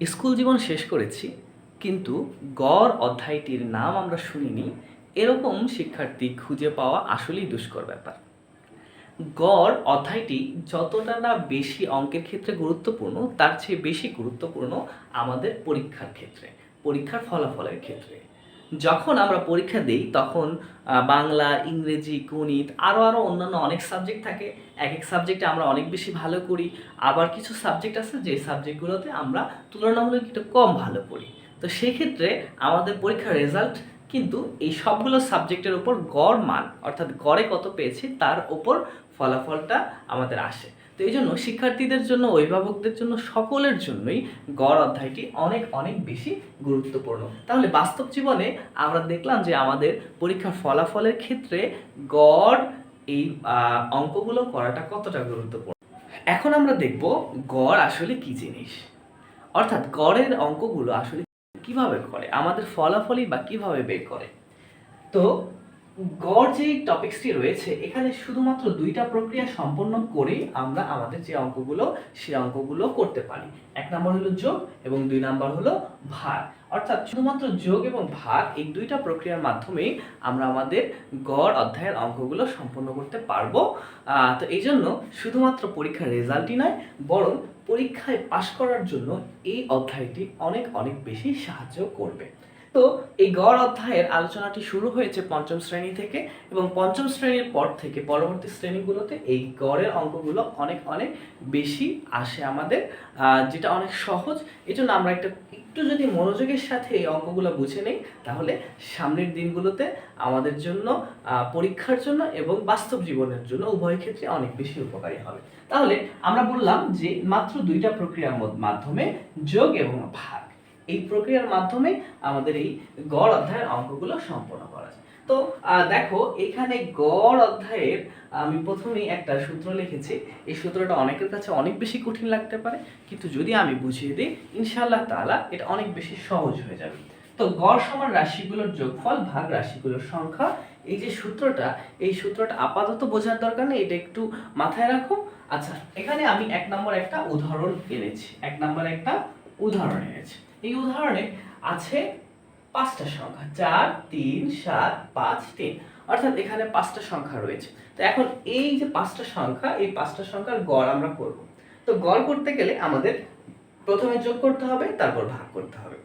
School জীবন শেষ করেছি, কিন্তু গড় অধ্যায়টির নাম আমরা শুনিনি। এরকম শিক্ষার্থী খুঁজে পাওয়া আসলেই দুষ্কর ব্যাপার। গড় অধ্যায়টি যতটা না বেশি অঙ্কের ক্ষেত্রে গুরুত্বপূর্ণ, তার চেয়ে বেশি গুরুত্বপূর্ণ আমাদের পরীক্ষার ক্ষেত্রে, পরীক্ষার ফলাফলের ক্ষেত্রে। যখন আমরা পরীক্ষা দিই, তখন বাংলা, ইংরেজি, গণিত আরও আরও অন্যান্য অনেক সাবজেক্ট থাকে। এক এক সাবজেক্টে আমরা অনেক বেশি ভালো করি। আবার কিছু সাবজেক্ট আছে যে সাবজেক্টগুলোতে আমরা তুলনামূলক একটু কম ভালো করি। তো সেক্ষেত্রে আমাদের পরীক্ষার রেজাল্ট কিন্তু এই সবগুলো সাবজেক্টের উপর গড় মান, অর্থাৎ গড়ে কত পেয়েছি, তার উপর ফলাফলটা আমাদের আসে। তো এই জন্য শিক্ষার্থীদের জন্য, অভিভাবকদের জন্য, সকলের জন্যই গড় অধ্যায়টি অনেক অনেক বেশি গুরুত্বপূর্ণ। তাহলে বাস্তব জীবনে আমরা দেখলাম যে আমাদের পরীক্ষার ফলাফলের ক্ষেত্রে গড় এই অঙ্কগুলো করাটা কতটা গুরুত্বপূর্ণ। এখন আমরা দেখব গড় আসলে কি জিনিস? অর্থাৎ গড়ের অঙ্কগুলো আসলে কীভাবে করে, আমাদের ফলাফলই বা কীভাবে বের করে? তো গড় যে টপিক্সটি রয়েছে, এখানে শুধুমাত্র দুইটা প্রক্রিয়া সম্পন্ন করেই আমরা আমাদের যে অঙ্কগুলো সেই অঙ্কগুলো করতে পারি। এক নম্বর হলো যোগ এবং দুই নম্বর হলো ভাগ অর্থাৎ শুধুমাত্র যোগ এবং ভাগ এই দুইটা প্রক্রিয়ার মাধ্যমেই আমরা আমাদের গড় অধ্যায়ের অঙ্কগুলো সম্পন্ন করতে পারব। তো এই জন্য শুধুমাত্র পরীক্ষার রেজাল্টই নয়, বরং পরীক্ষায় পাশ করার জন্য এই অধ্যায়টি অনেক অনেক বেশি সাহায্য করবে। তো এই গড় অধ্যায়ের আলোচনাটি শুরু হয়েছে পঞ্চম শ্রেণি থেকে এবং পঞ্চম শ্রেণির পর থেকে পরবর্তী শ্রেণীগুলোতে এই গড়ের অঙ্কগুলো অনেক অনেক বেশি আসে আমাদের যেটা অনেক সহজ। এই জন্য আমরা একটা একটু যদি মনোযোগের সাথে এই অঙ্কগুলো বুঝে নেই, তাহলে সামনের দিনগুলোতে আমাদের জন্য পরীক্ষার জন্য এবং বাস্তব জীবনের জন্য উভয় ক্ষেত্রে অনেক বেশি উপকারী হবে। তাহলে আমরা বললাম যে মাত্র দুইটা প্রক্রিয়ার মাধ্যমে যোগ এবং ভাগ। এই প্রক্রিয়ার মাধ্যমে আমাদের এই গড় অধ্যায়ের অঙ্কগুলো সম্পন্ন করা যায়। তো দেখো, এখানে গড় অধ্যায়ের আমি প্রথমেই একটা সূত্র লিখেছি। এই সূত্রটা অনেকের কাছে অনেক বেশি কঠিন লাগতে পারে। কিন্তু যদি আমি বুঝিয়ে দিই ইনশাল্লাহ তাআলা এটা অনেক বেশি সহজ হয়ে যাবে। তো গড় সমান রাশিগুলোর যোগফল ভাগ রাশিগুলোর সংখ্যা, এই যে সূত্রটা, এই সূত্রটা আপাতত বোঝার দরকার নেই, এটা একটু মাথায় রাখো। আচ্ছা এখানে আমি এক নম্বর একটা উদাহরণ এনেছি। এক নম্বর একটা উদাহরণ এনেছি। এই উদাহরণে আছে পাঁচটা সংখ্যা, চার, তিন, সাত, পাঁচ, তিন। অর্থাৎ এখানে পাঁচটা সংখ্যা রয়েছে। তো এখন এই যে পাঁচটা সংখ্যা, এই পাঁচটা সংখ্যার গড় আমরা করব। তো গড় করতে গেলে আমাদের প্রথমে যোগ করতে হবে, তারপর ভাগ করতে হবে।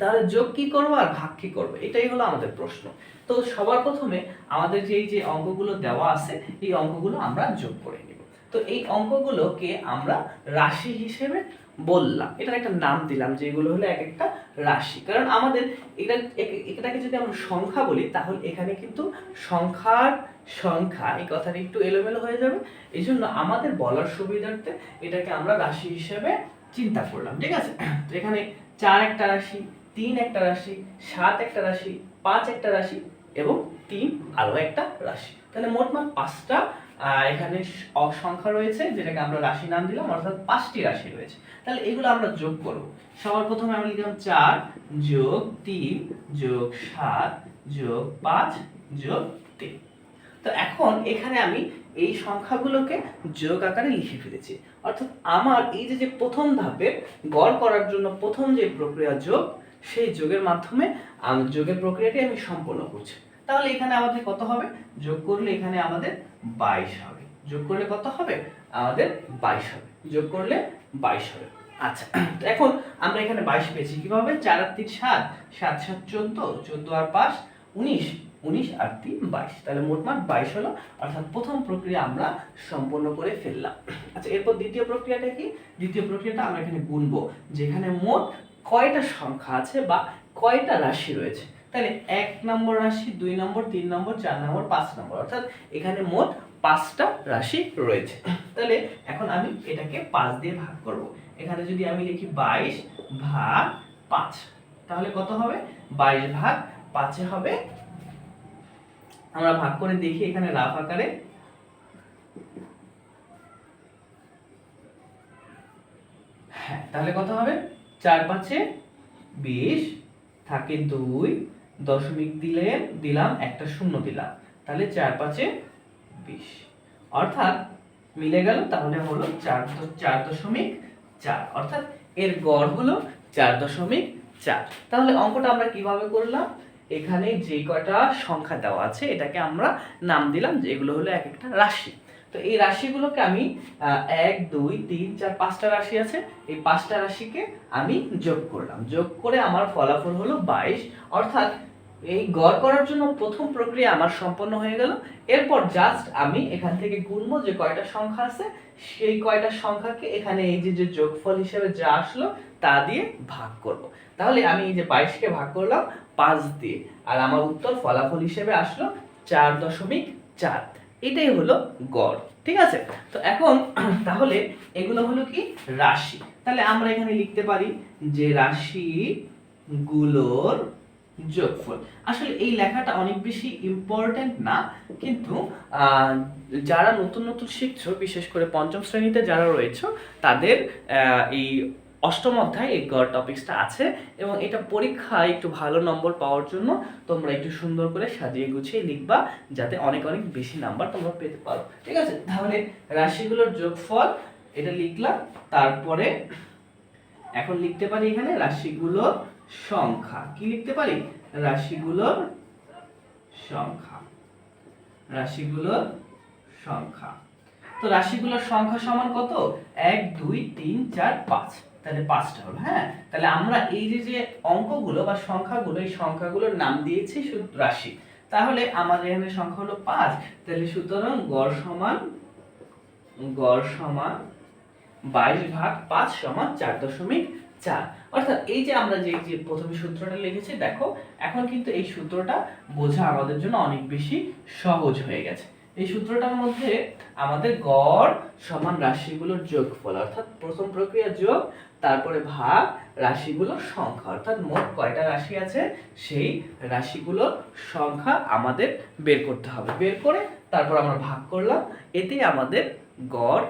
তাহলে যোগ কি করব আর ভাগ কি করব? এটাই হলো আমাদের প্রশ্ন। তো সবার প্রথমে আমাদের যে এই যে অঙ্কগুলো দেওয়া আছে, এই অঙ্কগুলো আমরা যোগ করে নিব। তো এই অঙ্কগুলোকে আমরা রাশি হিসেবে বললাম। এটার একটা নাম দিলাম যে এগুলো হলো এক একটা রাশি। কারণ আমাদের এটা এটাকে যদি আমরা সংখ্যা বলি, তাহলে এখানে কিন্তু সংখ্যার সংখ্যা, এই কথাটা একটু এলোমেলো হয়ে যাবে। এই জন্য আমাদের বলার সুবিধার্থে এটাকে আমরা রাশি হিসেবে চিন্তা করলাম, ঠিক আছে? তো এখানে চার একটা রাশি, তিন একটা রাশি, সাত একটা রাশি, পাঁচ একটা রাশি এবং তিন আরও একটা রাশি। তাহলে মোটমাট পাঁচটা এখানে সংখ্যা রয়েছে, যেটাকে আমরা রাশি নাম দিলাম, অর্থাৎ পাঁচটি রাশি রয়েছে। তাহলে এগুলো আমরা যোগ করব। সবার প্রথমে আমি লিখলাম চার যোগ তিন যোগ সাত যোগ পাঁচ যোগ তিন। তো এখন এখানে আমি এই সংখ্যাগুলোকে যোগ আকারে লিখে ফেলেছি। অর্থাৎ আমার এই যে প্রথম ধাপে গড় করার জন্য প্রথম যে প্রক্রিয়া যোগ সেই যোগের মাধ্যমে যোগের প্রক্রিয়াটি আমি সম্পন্ন করছি। তাহলে এখানে আমাদের কত হবে? যোগ করলে এখানে আমাদের বাইশ হবে। যোগ করলে কত হবে? আমাদের বাইশ হবে। যোগ করলে বাইশ হবে। আচ্ছা এখন আমরা এখানে বাইশ পেয়েছি কীভাবে? চার আর তিন সাত। সাত সাত, চোদ্দ। চোদ্দ আর পাঁচ, উনিশ। উনিশ আর তিন, বাইশ। তাহলে মোটমাট বাইশ হলো। অর্থাৎ প্রথম প্রক্রিয়া আমরা সম্পন্ন করে ফেললাম। আচ্ছা এরপর দ্বিতীয় প্রক্রিয়াটা কি? দ্বিতীয় প্রক্রিয়াটা আমরা এখানে গুনবো, যেখানে মোট কয়টা সংখ্যা আছে বা কয়টা রাশি রয়েছে? তাহলে এক নম্বর রাশি, দুই নম্বর, তিন নম্বর, চার নম্বর, পাঁচ নম্বর। অর্থাৎ এখানে মোট পাঁচটা রাশি রয়েছে। তাহলে এখন আমি এটাকে পাঁচ দিয়ে ভাগ করব। এখানে যদি আমি লিখি বাইশ ভাগ পাঁচ, তাহলে কত হবে? বাইশ ভাগ পাঁচে হবে। আমরা ভাগ করে দেখি এখানে রাফ আকারে। হ্যাঁ তাহলে কত হবে? চার পাঁচে বিশ, থাকে দুই, দশমিক দিলে দিলাম, একটা শূন্য দিলাম, তাহলে চার পাঁচে বিশ। অর্থাৎ মিলে গেল, তাহলে হলো চার চার দশমিক চার। অর্থাৎ এর গড় হলো চার দশমিক চার। তাহলে অঙ্কটা আমরা কীভাবে করলাম? এখানে যে কয়টা সংখ্যা দেওয়া আছে, এটাকে আমরা নাম দিলাম, যে এগুলো হলো এক একটা রাশি। তো এই রাশিগুলোকে আমি এক, দুই, তিন, চার, পাঁচটা রাশি আছে। এই পাঁচটা রাশিকে আমি যোগ করলাম। যোগ করে আমার ফলাফল হলো বাইশ। অর্থাৎ এই গড় করার জন্য প্রথম প্রক্রিয়া আমার সম্পন্ন হয়ে গেল। এরপর জাস্ট আমি এখান থেকে গুনবো যে কয়টা সংখ্যা আছে, সেই কয়টা সংখ্যাকে এখানে এই যে যে যোগফল হিসেবে যা আসলো, তা দিয়ে ভাগ করব। তাহলে আমি এই যে বাইশকে ভাগ করলাম, পাঁচ দিয়ে। আর আমার উত্তর ফলাফল হিসেবে আসলো চার দশমিক চার। এটাই হলো গড়, ঠিক আছে? তো এখন তাহলে এগুলো হলো কি? রাশি। তাহলে আমরা এখানে লিখতে পারি যে রাশি গুলোর যোগফল। আসলে এই লেখাটা অনেক বেশি ইম্পর্টেন্ট না, কিন্তু যারা নতুন নতুন শিখছো, বিশেষ করে পঞ্চম শ্রেণীতে যারা রয়েছে, তাদের এই অষ্টম অধ্যায় এই গড় টপিক্সটা আছে এবং এটা পরীক্ষায় একটু ভালো নম্বর পাওয়ার জন্য তোমরা একটু সুন্দর করে সাজিয়ে গুছিয়ে লিখবা যাতে অনেক অনেক বেশি নাম্বার তোমরা পেতে পারো। ঠিক আছে? তাহলে রাশিগুলোর যোগফল এটা লিখলাম, তারপরে এখন লিখতে পারি এখানে রাশিগুলোর সংখ্যা। কি লিখতে পারি? রাশিগুলোর সংখ্যা। রাশিগুলোর সংখ্যা। তো রাশিগুলোর সংখ্যা সমান কত? এক, দুই, তিন, চার, পাঁচ। তাহলে পাঁচটা হলো হ্যাঁ? তাহলে আমরা এই যে যে অঙ্কগুলো বা সংখ্যাগুলো, এই সংখ্যাগুলোর নাম দিয়েছি শুধু রাশি। তাহলে আমাদের এখানে সংখ্যা হলো পাঁচ। তাহলে সুতরাং গড় সমান গড় সমান বাইশ ভাগ পাঁচ সমান চার দশমিক চার। অর্থাৎ এই যে আমরা যে যে প্রথমে সূত্রটা লিখেছি, দেখো, এখন কিন্তু এই সূত্রটা বোঝা আমাদের জন্য অনেক বেশি সহজ হয়ে গেছে। এই সূত্রটার মধ্যে আমাদের গড় সমান রাশিগুলোর যোগফল, অর্থাৎ প্রথম প্রক্রিয়া যোগ, তারপরে ভাগ রাশিগুলোর সংখ্যা, অর্থাৎ মোট কয়টা রাশি আছে? সেই রাশিগুলোর সংখ্যা আমাদের বের করতে হবে। বের করে তারপর আমরা ভাগ করলাম, এতে আমাদের গড়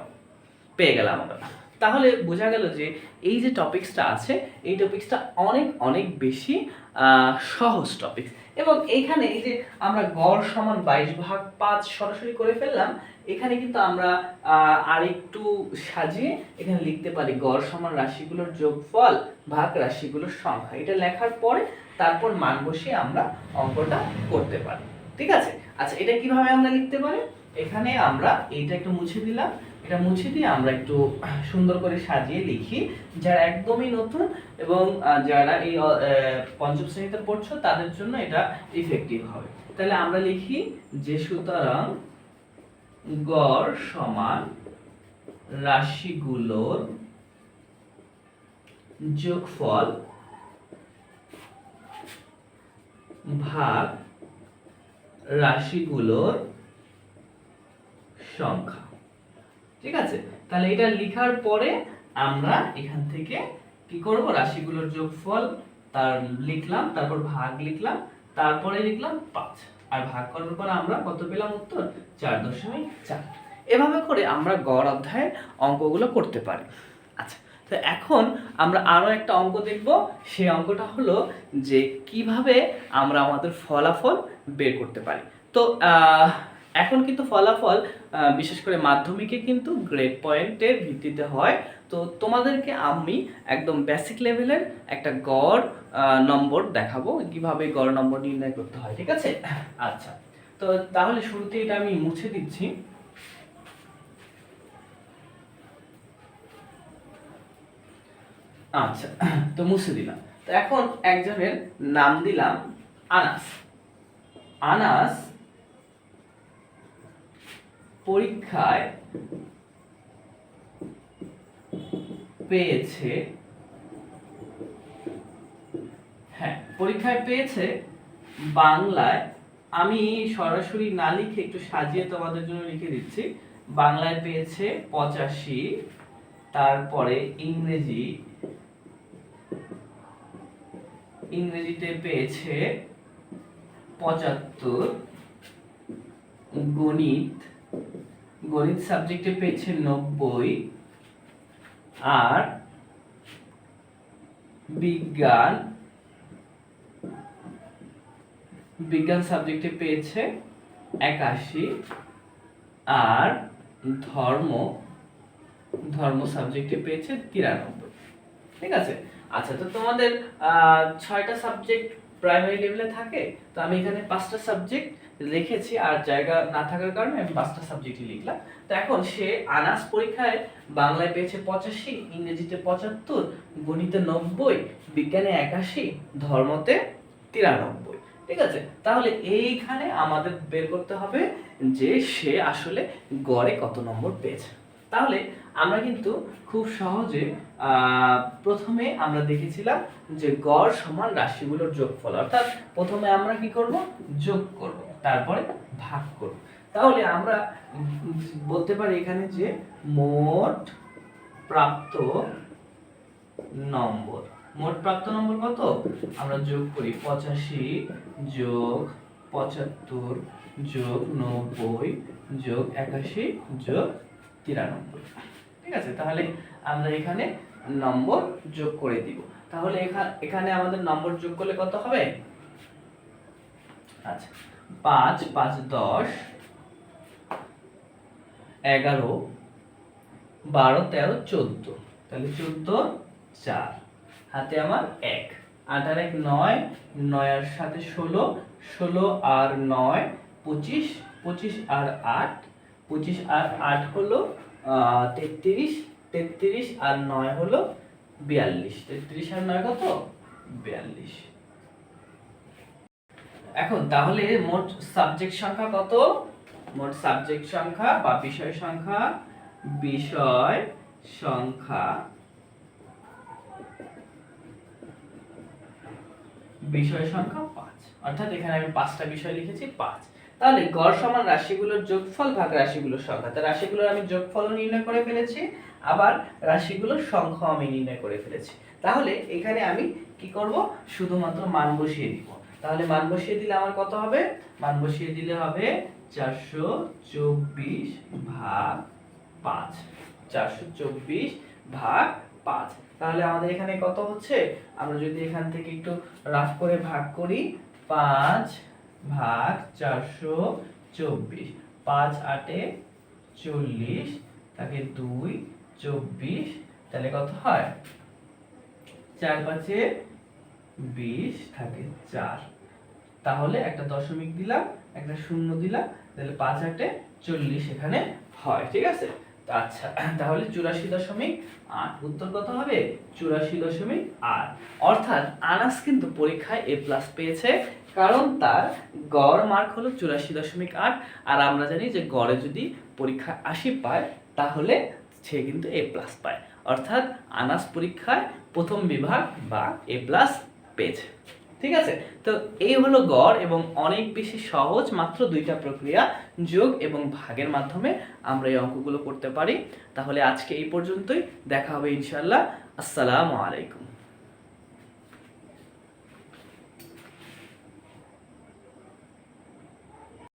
পেয়ে গেলাম আমরা। তাহলে বোঝা গেল যে এই যে টপিক্সটা আছে, এই টপিক্সটা অনেক অনেক বেশি সহজ টপিক্স এবং এইখানে এই যে আমরা গড় সমান বাইশ ভাগ পাঁচ সরাসরি করে ফেললাম, এখানে কিন্তু আমরা আরেকটু সাজিয়ে এখানে লিখতে পারি গড় সমান রাশিগুলোর যোগফল ভাগ রাশিগুলোর সংখ্যা। এটা লেখার পরে তারপর মান বসিয়ে আমরা অঙ্কটা করতে পারি। ঠিক আছে? আচ্ছা এটা কীভাবে আমরা লিখতে পারি? এখানে আমরা এইটা একটু মুছে দিলাম। এটা মুছে দিয়ে আমরা একটু সুন্দর করে সাজিয়ে লিখি। যারা একদমই নতুন এবং যারা এই পঞ্চম শ্রেণীতে পড়ছো, তাদের জন্য এটা ইফেক্টিভ হবে। তাহলে আমরা লিখি, যে সুতরাং গড় সমান রাশিগুলোর যোগফল ভাগ রাশিগুলোর সংখ্যা। ঠিক আছে? তাহলে এটা লেখার পরে আমরা এখান থেকে কি করব? রাশিগুলোর যোগফল তার লিখলাম, তারপর ভাগ লিখলাম, তারপরে লিখলাম পাঁচ। আর ভাগ করার পর আমরা কত পেলাম উত্তর? চার দশমিক চার। এভাবে করে আমরা গড় অধ্যায়ের অঙ্কগুলো করতে পারি। আচ্ছা তো এখন আমরা আরও একটা অঙ্ক দেখব। সেই অঙ্কটা হলো যে কীভাবে আমরা আমাদের ফলাফল বের করতে পারি। তো এখন কিন্তু ফলাফল বিশেষ করে মাধ্যমিকে কিন্তু গ্রেড পয়েন্টের ভিত্তিতে হয়। তো তোমাদেরকে আমি একদম বেসিক লেভেলের একটা গড় নম্বর দেখাবো, কীভাবে গড় নম্বর নির্ণয় করতে হয়, ঠিক আছে? আচ্ছা তো তাহলে শুরুতে এটা আমি মুছে দিচ্ছি। আচ্ছা তো মুছে দিলাম। তো এখন একজনের নাম দিলাম আনাস। আনাস পরীক্ষায় পেয়েছে হ্যাঁ পরীক্ষায় পেয়েছে বাংলায়। আমি সরাসরি না লিখে একটু সাজিয়ে তোমাদের জন্য লিখে দিচ্ছি। বাংলায় পেয়েছে পঁচাশি, তারপরে ইংরেজি, ইংরেজিতে পেয়েছে পঁচাত্তর, গণিত গণিত সাবজেক্টে পেয়েছে নব্বই আর বিজ্ঞান বিজ্ঞান সাবজেক্টে পেয়েছে একাশি আর ধর্ম ধর্ম সাবজেক্টে পেয়েছে তিরানব্বই। ঠিক আছে? আচ্ছা তো তোমাদের ছয়টা সাবজেক্ট প্রাইমারি লেভেলে থাকে, তো আমি এখানে পাঁচটা সাবজেক্ট লিখেছি আর জায়গা না থাকার কারণে আমি পাঁচটা সাবজেক্টই লিখলাম। তো এখন সে আনাস পরীক্ষায় বাংলায় পেয়েছে পঁচাশি, ইংরেজিতে পঁচাত্তর, গণিতে নব্বই, বিজ্ঞানে একাশি, ধর্মতে তিরানব্বই। ঠিক আছে? তাহলে এইখানে আমাদের বের করতে হবে যে সে আসলে গড়ে কত নম্বর পেয়েছে। তাহলে আমরা কিন্তু খুব সহজে প্রথমে আমরা দেখেছিলাম যে গড় সমান রাশিগুলোর যোগফল। অর্থাৎ প্রথমে আমরা কি করব? যোগ করব। তারপরে ভাগ করব তাহলে আমরা বলতে পারি এখানে যে মোট প্রাপ্ত নম্বর। মোট প্রাপ্ত নম্বর কত? আমরা যোগ করি পঁচাশি যোগ পঁচাত্তর যোগ নব্বই যোগ একাশি যোগ তিরানব্বই। ঠিক আছে? তাহলে আমরা এখানে নম্বর যোগ করে দিব। তাহলে এখানে আমাদের নম্বর যোগ করলে কত হবে? আচ্ছা। পাঁচ পাঁচ, দশ, এগারো, বারো, তেরো, চোদ্দ। তাহলে চোদ্দ, চার। হাতে আমার এক। আট আর এক, নয়। নয় আর সাথে ষোলো। ষোলো আর নয়, পঁচিশ। পঁচিশ আর আট। পঁচিশ আর আট হলো তেত্রিশ। তেত্রিশ আর নয় হলো, বিয়াল্লিশ। তেত্রিশ আর নয় কত? বিয়াল্লিশ। এখন তাহলে মোট সাবজেক্ট সংখ্যা কত? মোট সাবজেক্ট সংখ্যা বা বিষয় সংখ্যা? বিষয় সংখ্যা বিষয় সংখ্যা পাঁচ। অর্থাৎ এখানে আমি পাঁচটা বিষয় লিখেছি, পাঁচ। তাহলে গড় সমান রাশিগুলোর যোগফল ভাগ রাশিগুলোর সংখ্যা। তা রাশিগুলোর আমি যোগফল নির্ণয় করে ফেলেছি, আবার রাশিগুলোর সংখ্যা আমি নির্ণয় করে ফেলেছি। তাহলে এখানে আমি কি করব? শুধুমাত্র মান বসিয়ে দিব। তাহলে মান বসিয়ে দিলে আমার কত হবে? মান বসিয়ে দিলে হবে চারশো চব্বিশ ভাগ পাঁচ। চারশো চব্বিশ ভাগ পাঁচ। তাহলে আমাদের এখানে কত হচ্ছে? আমরা যদি এখান থেকে একটু রাফ করে ভাগ করি, পাঁচ ভাগ চারশো চব্বিশ। পাঁচ আটে চল্লিশ, তাকে দুই, চব্বিশ, তাহলে কত হয়? চার পাঁচে বিশ থাকে চার। তাহলে একটা দশমিক দিলাম, একটা শূন্য দিলাম, তাহলে পাঁচ আটে চল্লিশ এখানে হয়, ঠিক আছে? আচ্ছা তাহলে চুরাশি দশমিক আট, উত্তর কত হবে? চুরাশি দশমিক আট। অর্থাৎ আনাস কিন্তু পরীক্ষায় এ প্লাস পেয়েছে, কারণ তার গড় মার্ক হলো চুরাশি দশমিক আট, আর আমরা জানি যে গড়ে যদি পরীক্ষা আশি পায়, তাহলে সে কিন্তু এ প্লাস পায়। অর্থাৎ আনাস পরীক্ষায় প্রথম বিভাগ বা এ প্লাস পেয়েছে ঠিক আছে? তো এই হলো গড় এবং অনেক বেশি সহজ মাত্র দুইটা প্রক্রিয়া, যোগ এবং ভাগের মাধ্যমে আমরা এই অঙ্কগুলো করতে পারি। তাহলে আজকে এই পর্যন্তই। দেখা হবে ইনশাল্লাহ আসসালামু আলাইকুম।